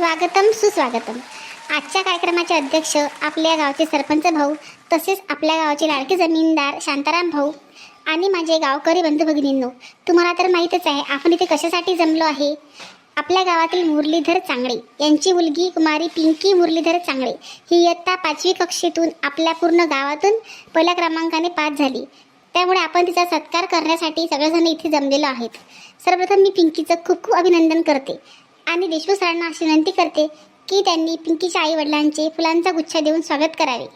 स्वागतम सुस्वागतम. आजच्या कार्यक्रमाचे अध्यक्ष आपल्या गावचे सरपंच भाऊ तसेच आपल्या गावाचे लाडके जमीनदार शांताराम भाऊ आणि माझे गावकरी बंधू भगिनींनो तुम्हाला तर माहीतच आहे आपण इथे कशासाठी जमलो आहे? आपल्या गावातील मुरलीधर चांगळे यांची मुलगी कुमारी पिंकी मुरलीधर चांगळे ही इयत्ता पाचवी कक्षेतून आपल्या पूर्ण गावातून पहिल्या क्रमांकाने पास झाली. त्यामुळे आपण तिचा सत्कार करण्यासाठी सगळेजण इथे जमलेलो आहेत. सर्वप्रथम मी पिंकीचं खूप खूप अभिनंदन करते. आणि देशमुख सरांना अशी विनंती करते की त्यांनी पिंकीच्या आई वडिलांचे फुलांचा गुच्छ देऊन स्वागत करावे.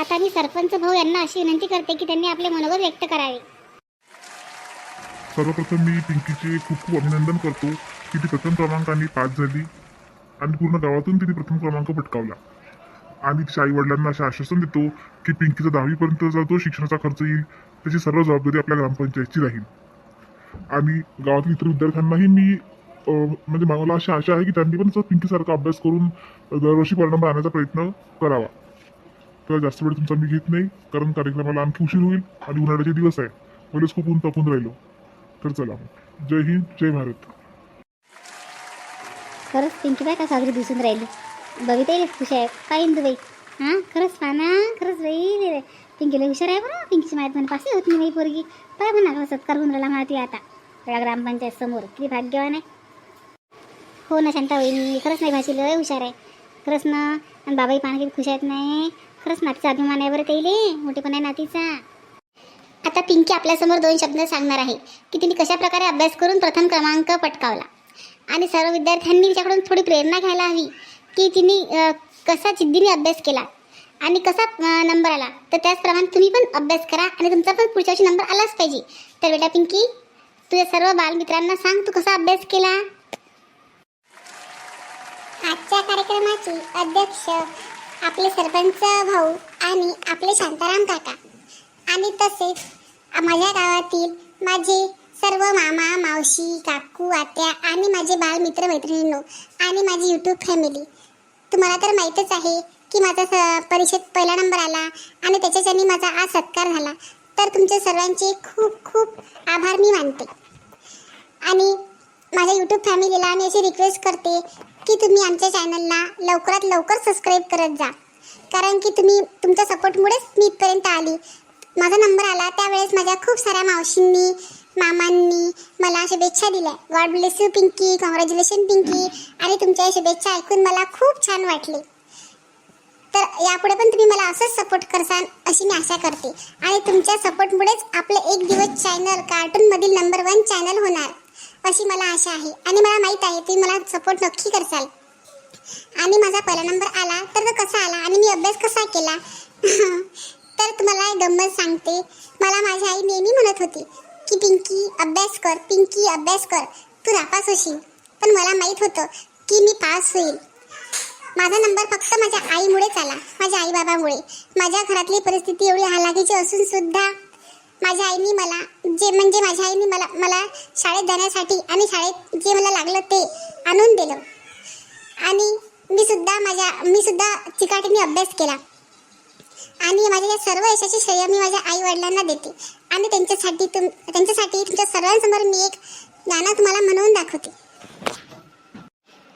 आता मी सरपंच भाऊ यांना अशी विनंती करते की त्यांनी आपले मनोगत व्यक्त करावे. सर्वप्रथम मी पिंकीचे खूप खूप अभिनंदन करतो की ती प्रथम क्रमांकाने पास झाली आणि पूर्ण गावातून तिने प्रथम क्रमांक पटकावला. आणि तिच्या आई वडिलांना असे आश्वासन देतो की पिंकीचा दहावीपर्यंतचा जो शिक्षणाचा खर्च येईल त्याची सर्व जबाबदारी आपल्या ग्रामपंचायतची राहील. आणि गावातील इतर विद्यार्थ्यांनाही मी म्हणजे मला अशी आशा आहे की त्यांनी पण पिंकीसारखा अभ्यास करून दरवर्षी परिणाम आणण्याचा प्रयत्न करावा. तर जास्त वेळ तुमचा मी घेत नाही कारण कार्यक्रमाला आणखी उशीर होईल आणि उन्हाळ्याचे दिवस आहे. पहिलेच खूप ऊन तापून राहिलो. तर चला जय हिंद जय भारत. खरंच पिंकी बाय का साजरी दिसून राहिली. बघितली खुश आहे काय इंदूबाई हां खरंच पाना खरंच बाई पिंकीला हुशार आहे बरं पिंकीची माहीत म्हणे पाशी होत नाही बाई पोरगी पाय म्हणा खरं सत्कार होऊन राहिला म्हणा ती आता त्या ग्रामपंचायत समोर किती भाग्यवान आहे हो ना शांता वहिनी खरंच नाही भाषी लय हुशार आहे खरंच ना आणि बाबाई पाना किती खुश आहेत नाही खरंच नातीचा अभिमान आहे बरं त्याइले मोठेपण आहे नातीचा आता पिंकी आपल्यासमोर दोन शब्द सांगणार आहे की तिने कशा प्रकारे अभ्यास करून प्रथम क्रमांक पटकावला आणि सर्व विद्यार्थ्यांनी तिच्याकडून थोडी प्रेरणा घ्यायला हवी की तिने कसा जिद्दीने अभ्यास केला आणि कसा नंबर आला तर त्याचप्रमाणे तुम्ही पण अभ्यास करा आणि तुमचा पण पुढच्या वर्षी नंबर आलाच पाहिजे. तर बेटा पिंकी तुझ्या सर्व बालमित्रांना सांग तू कसा अभ्यास केला? आजच्या कार्यक्रमाचे अध्यक्ष आपले सरपंच भाऊ आणि आपले शांताराम काका. आणि तसेच माझ्या गावातील माझे सर्व मामा मावशी काकू आत्या आणि माझे बालमित्र मैत्रिणींनो आणि माझी यूट्यूब फॅमिली तुम्हाला तर माहीतच आहे की माझा परीक्षेत पहिला नंबर आला आणि त्याच्याच्याने माझा आज सत्कार झाला. तर तुमच्या सर्वांचे खूप खूप आभार मी मानते. आणि माझ्या यूट्यूब फॅमिलीला मी अशी रिक्वेस्ट करते की तुम्ही आमच्या चॅनलला लवकरात लवकर सबस्क्राईब करत जा. कारण की तुम्ही तुमच्या सपोर्टमुळेच मी इथपर्यंत आली. माझा नंबर आला त्यावेळेस माझ्या खूप साऱ्या मावशींनी मामांनी मला शुभेच्छा दिल्या. God bless you Pinky congratulation Pinky आणि तुमच्या शुभेच्छा ऐकून मला खूप छान वाटले. तर यापुढे पण तुम्ही मला असंच सपोर्ट करसाल अशी मी आशा करते. आणि तुमच्या सपोर्टमुळेच आपलं एक दिवस चॅनल कार्टूनमधील नंबर वन चॅनल होणार अशी मला आशा आहे. आणि मला माहीत आहे तुम्ही मला सपोर्ट नक्की करसाल. आणि माझा पहिला नंबर आला तर तो कसा आला? आणि मी अभ्यास कसा केला? तर तुम्हाला एक गंमत सांगते. मला माझी आई नेहमी म्हणत होती पिंकी पिंकी अभ्यास कर पिंकी अभ्यास कर. तू नापास होशील. पण मला माहीत होतं की मी पास होईल. माझा नंबर फक्त माझ्या आईमुळेच आला माझ्या आई बाबामुळे माझ्या घरातली परिस्थिती एवढी हालाकीची असून सुद्धा माझ्या आईने मला जे म्हणजे माझ्या आईने मला मला शाळेत जाण्यासाठी आणि शाळेत जे मला लागलं ते आणून दिलं. आणि मी सुद्धा माझ्या मी सुद्धा चिकाटीने अभ्यास केला. आणि माझ्या या सर्व यशाचे श्रेय मी माझ्या आई वडिलांना देते. आणि त्यांच्यासाठी तुम त्यांच्यासाठी तुमच्या सर्वांसमोर मी एक गाणं तुम्हाला म्हणून दाखवते.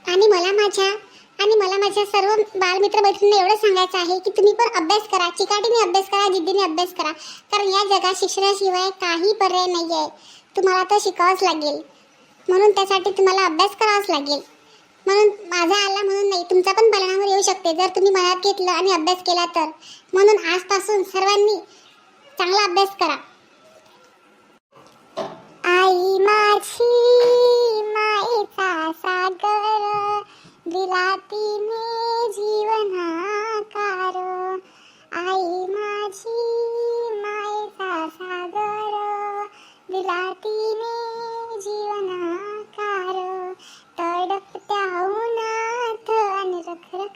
आणि मला माझ्या आणि मला माझ्या सर्व बालमित्र मैत्रिणींना एवढं सांगायचं आहे की तुम्ही पण अभ्यास करा चिकाटीने अभ्यास करा जिद्दीने अभ्यास करा. कारण या जगात शिक्षणाशिवाय काही पर्याय नाही आहे तुम्हाला तर शिकावंच लागेल. म्हणून त्यासाठी तुम्हाला अभ्यास करावाच लागेल. म्हणून माझा आला म्हणून नाही तुमचा पण परिणामावर येऊ शकते. जर तुम्ही मनात घेतलं आणि अभ्यास केला तर. म्हणून आजपासून सर्वांनी चांगला अभ्यास करा.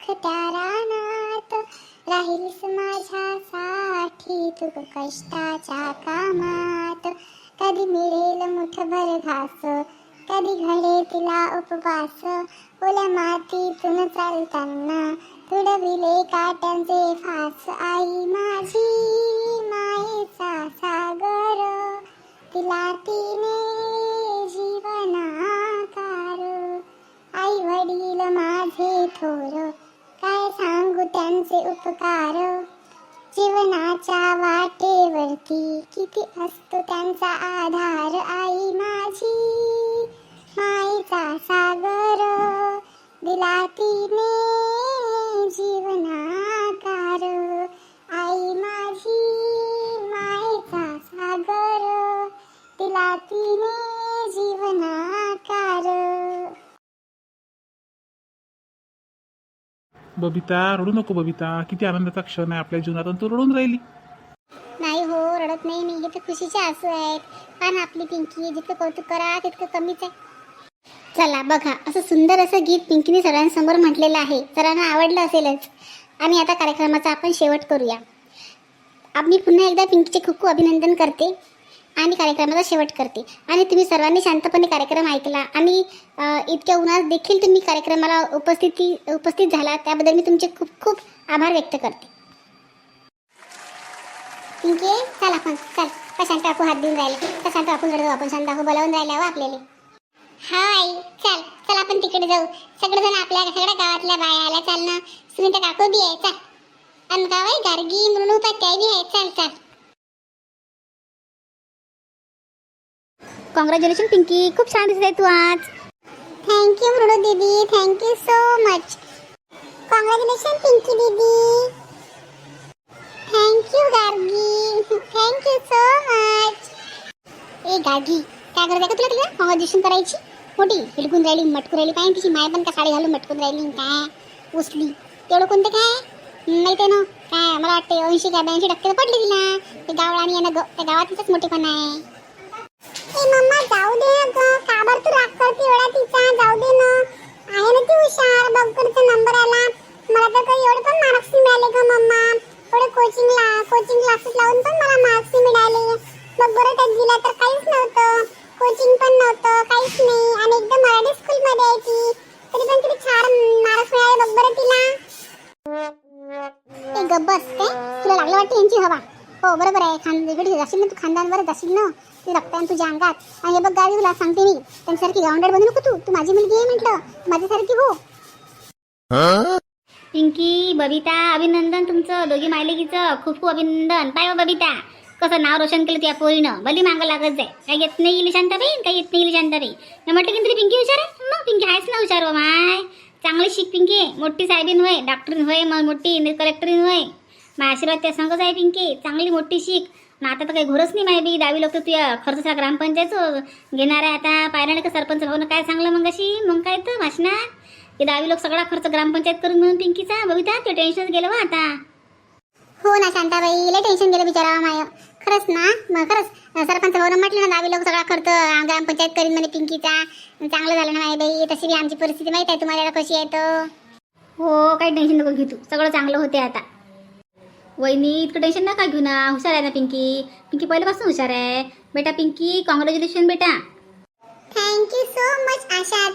रखरखत्या रानात राहिलीस माझ्यासाठी तू कष्टाच्या कामात कधी मिळेल मुठभर घास? कधी घडे तिला उपवास? ओल्या मातीतून चालताना तुडविले काट्यांचे फास. आई माझी मायेचा साग असतो त्यांचा आधार आई माझी. माईचा सागर दिला तिने जीवनाकार. आई माझी माईचा सागर दिला तिने जीवनाकार. बबिता रडू नको बबिता. किती आनंदाचा क्षण आहे आपल्या जीवनात. आणि तू रडून राहिली. हो रडत नाही मी. हे तर खुशीचे आसू आहेत. पण आपली पिंकी. जितकं कौतुक करा तितकं कमीच आहे. चला बघा. असं सुंदर असं गीत पिंकीने सरांसमोर म्हटलेलं आहे. सरांना आवडलं असेलच. आणि आता कार्यक्रमाचा आपण शेवट करूया. आम्ही पुन्हा एकदा पिंकीचे खूप खूप अभिनंदन करते आणि कार्यक्रमाचा शेवट करते. आणि तुम्ही सर्वांनी शांतपणे कार्यक्रम ऐकला. आणि इतक्या उन्हात देखील तुम्ही कार्यक्रमाला उपस्थिती उपस्थित झाला त्याबद्दल मी तुमचे खूप खूप आभार व्यक्त करते. पिंकी चल आपण चल. कशांत टाकू हात देऊन राहिले. कशांत आपण रडू आपण शांत टाकू बोलावून राहिला हो आपल्याला. हाय चल. चल आपण तिकडे जाऊ. सगळेजण आपल्या सगळ्या गावातल्या बाया आल्या. चाल ना. सुनीता काकू बी आहे. चल. आणि गाव आहे गार्गी म्हणून उपाध्याय बी आहे. चल चल. कॉंग्रॅच्युलेशन पिंकी खूप छान दिसत आहे तू आज. थँक्यू मृणू दीदी. Thank you so much congratulation Pinky दीदी. Thank you Gargi thank you so much ए गार्गी काय करत आहे का तुला तिला कॉंग्रॅच्युलेशन करायची. मोठी हिलकून राहिली मटकून राहिली पाहिजे तिची माय पण का साडी घालून मटकून राहिली काय? उचली तेवढं कोणतं काय? नाही ते ना? काय? मला वाटते ऐंशी काय ब्याऐंशी टक्के तर पडली तिला. ते गावळा आणि यांना ग- त्या गावातच मोठेपणा आहे. ए मम्मा जाऊ दे ना का बरं तू राग करते एवढा तिचा? जाऊ दे ना. आहे ना ती हुशार. बघ नंबर आला. मला तर काही एवढे पण मार्क्स मिळाले ग मम्मा कोचिंगला कोचिंग क्लासेस लावून पण मला मार्क्स मिळाले. मग बरं त्यात दिला तर काहीच नव्हतं. कोचिंग पण नव्हतं काहीच नाही. आणि एकदम मराठी स्कूलमध्ये यायची तरी पण तिथे छान मार्क्स मिळाले बघ बरं तिला. ते गब्बस काय? तुला लागलं वाटतं यांची हवा? हो बरोबर आहे. खान इकडे जाशील ना तू? खानदानवर जाशील ना? ते रक्त आहे तुझ्या अंगात. आणि हे बघ गाडी तुला सांगते मी. त्यांच्यासारखी गावंडर बनू नको तू. तू माझी मुलगी आहे म्हटलं. माझ्यासारखी हो. पिंकी बबिता अभिनंदन तुमचं दोघी मायलेकीचं खूप खूप अभिनंदन. पाय हो बबिता कसं नाव रोशन केलं त्या पोरीनं? भली मागं लागत जाय. काय येत नाही गेली शांताबाई काय येत नाही गेली शांताबाई. मी म्हटलं की तरी पिंकी हुशार आहे? मग पिंकी आहेच ना हुशार माय. चांगली शिक पिंकी मोठी साहेबीन होय डॉक्टरीन होय मग मोठी कलेक्टरीन होय. मा आशीर्वाद त्या संगच आहे पिंकी. चांगली मोठी शिक. मग आता तर काही घोरच नाही माय बी. दहावी लोक तुझ्या खर्च ग्रामपंचायत घेणार आहे आता. पाहिलं का सरपंच भाऊनं काय सांगलं मग अशी मग काय तर भाषणात? की दहावी लोक सगळा खर्च ग्रामपंचायत करून म्हणून पिंकीचा. बघिता ते टेन्शन गेलं वा आता. हो ना शांताबाई लय टेन्शन गेलं बिचारा माय. खरंच ना मग खरंच सरपंच भाऊन म्हटलं ना दहावी लोक सगळा खर्च ग्रामपंचायत करीन म्हणे पिंकीचा. चांगलं झालं ना माय बाई तशी बी आमची परिस्थिती माहीत आहे तुम्हाला आता कशी आहे तर. हो काही टेन्शन नको घेऊ तू. सगळं चांगलं होते आता. वहिनी इतकं टेन्शन नका घेऊ ना. हुशार आहे ना पिंकी. पिंकी पहिल्यापासून हुशार आहे. बेटा पिंकी कॉंग्रॅच्युलेशन बेटा. Thank you so much Asha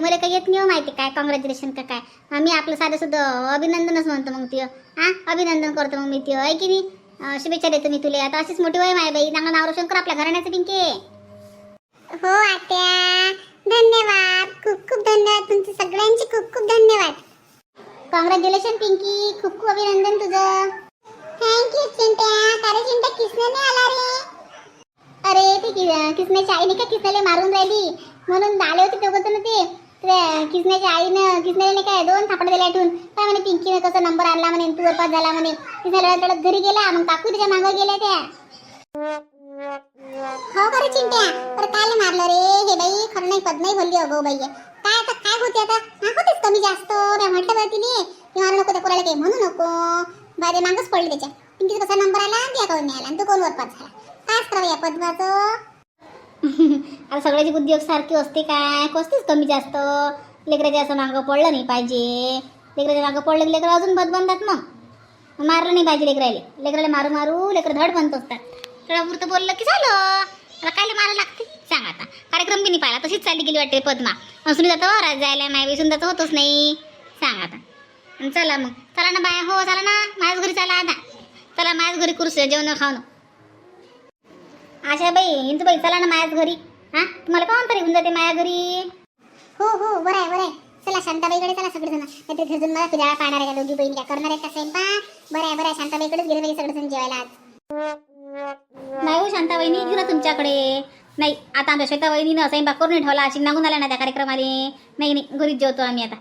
माहिती मला काही येत नाही हो माहिती काय? कॉंग्रॅच्युलेशन का काय? मी आपलं साधं सुद्धा अभिनंदनच म्हणतो मग ती हा? अभिनंदन करतो मग मी ती आहे की नाही? शुभेच्छा देतो मी तुला. आता अशीच मोठी वय माय बाई. चांगलं नाव रोशन कर आपल्या घराण्याचं पिंकी. हो आत्या. धन्यवाद. खूप खूप धन्यवाद तुमचे सगळ्यांचे. खूप खूप धन्यवाद. कॉंग्रॅच्युलेशन पिंकी. खूप खूप अभिनंदन तुझं. Thank you Chintya. अरे चिंट्या किसने आला रे? अरे ते कि- किसण्याच्या आईने का किसण्याला मारून राहिली? म्हणून आले होते दोघं जण ते. किसण्याच्या आईनं किसण्याने काय? दोन थापड दिल्या आठवून. काय म्हणे पिंकीने कसं नंबर आणला म्हणे तू वरपास झाला म्हणे. किसण्याला तडक घरी गेला मग काकू तिच्या मागं गेल्या त्या. हो खरं चिंट्या? पर काय मारलं रे? हे बाई खरं नाही पद नाही बोलली अगो बाई. काय आता काय होते आता? हा होतेच कमी जास्त मी म्हटलं बरं तिने की नको त्या कोणाला काही म्हणू नको. बाय मागच पडले त्याच्या. पिंकीचा कसा नंबर आला त्या काऊन नाही आला आणि तो कोण वरपास झाला? काय करावं या पद्माचं आता सगळ्याची बुद्धी सारखी असते काय? कसतेच कमी जास्त. लेकराच्या असं मागं पडलं नाही पाहिजे. लेकराच्या मागं पडलं की लेकरं अजून बद बनतात मग मारलं नाही पाहिजे लेकराले लेकराला मारू मारू लेकरं धड बनत असतात. पुरतं बोललं की झालं. आता कायले मारा लागते सांग आता. कार्यक्रम बी नाही पाहिला. तशीच चालली गेली वाटते पद्मा. असून जातं वरात हो, जायला माय विसून जातं होतच नाही. सांग आता. चला मग. चला ना बाया. हो चला ना. माझ्याच घरी चला आता. चला माझ्याच घरी कुर्स जेवण खाऊन. आशा बाई चला ना माझ्याच घरी. हा? तुम्हाला कोण तरी घेऊन जाते माझ्या घरी. हो हो बरं आहे बरं आहे. चला शांताबाईकडे चला सगळेजण. नाहीतर घरजून मला फिरायला पाहणार आहे का दोघी बहीण काय करणार आहे का स्वयंपाक बरं आहे बरं आहे. शांताबाईकडेच गेले पाहिजे सगळेजण जेवायला आज. नाही हो शांता वहिनी घेऊ ना तुमच्याकडे. नाही आता आमच्या श्वेता वहिनीनं स्वयंपाक करून ठेवला अशी नागून आल्या ना त्या कार्यक्रमाला नाही नाही घरीच जेवतो आम्ही आता.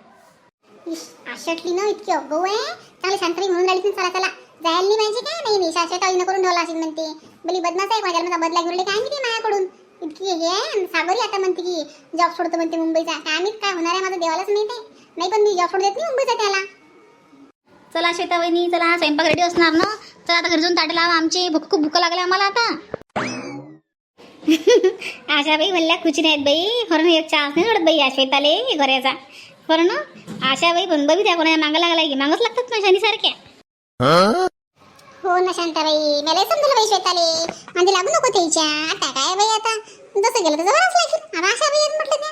इश, आशटली ना इतकी अगो आहे चांगली शांतबाई म्हणून राहिली चला चला. जायला नाही पाहिजे काय? नाही नाही शाश्वत आईनं करून ठेवला असेल म्हणते. बली बदमाश आहे माझ्या माझा बदला घेऊन काय माहिती माझ्याकडून इतकी हे आहे आणि सागरी आता म्हणते की जॉब सोडतो म्हणते मुंबईचा. काय आम्ही काय होणार आहे माझं देवालाच माहीत आहे. नाही पण मी जॉब सोडत नाही मुंबईचा त्याला. चला श्वेता वहिनी चला स्वयंपाक रेडी असणार ना? चला आता घरी जाऊन ताटे लावा. आमची भूक खूप भूक लागल्या आम्हाला आता. आशा बाई म्हणल्या खुशी नाहीत बाई. खरं ना एक चान्स नाही सोडत बाई या श्वेताले घराचा खरं ना आशा बाई पण बघी त्या कोणा मागं लागला की. मागच लागतात ना शनी सारख्या हो ना शांताबाई. मला समजलं बाई शेताले म्हणजे लागू नको त्याच्या. आता काय बाई आता? जसं गेलं तसं बरंच लागेल. आता अशा बाई आहेत म्हटलं त्या.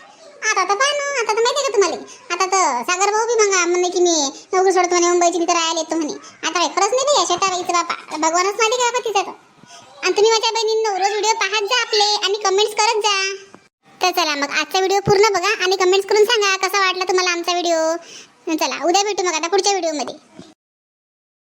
आता तर पाहा ना आता तर माहिती का तुम्हाला? आता तर सागर भाऊ बी मग म्हणे की मी नोकरी सोडतो म्हणे मुंबईची तिथं राहायला येतो म्हणे. आता बाई खरंच नाही बाई शेताबाईचं बापा. भगवानच माहिती का बापा तर आणि तुम्ही माझ्या बहिणींनो रोज व्हिडिओ पाहत जा आपले आणि कमेंट्स करत जा. तर चला मग आजचा व्हिडिओ पूर्ण बघा आणि कमेंट्स करून सांगा कसा वाटला तुम्हाला आमचा व्हिडिओ. चला उद्या भेटू मग आता पुढच्या व्हिडिओमध्ये.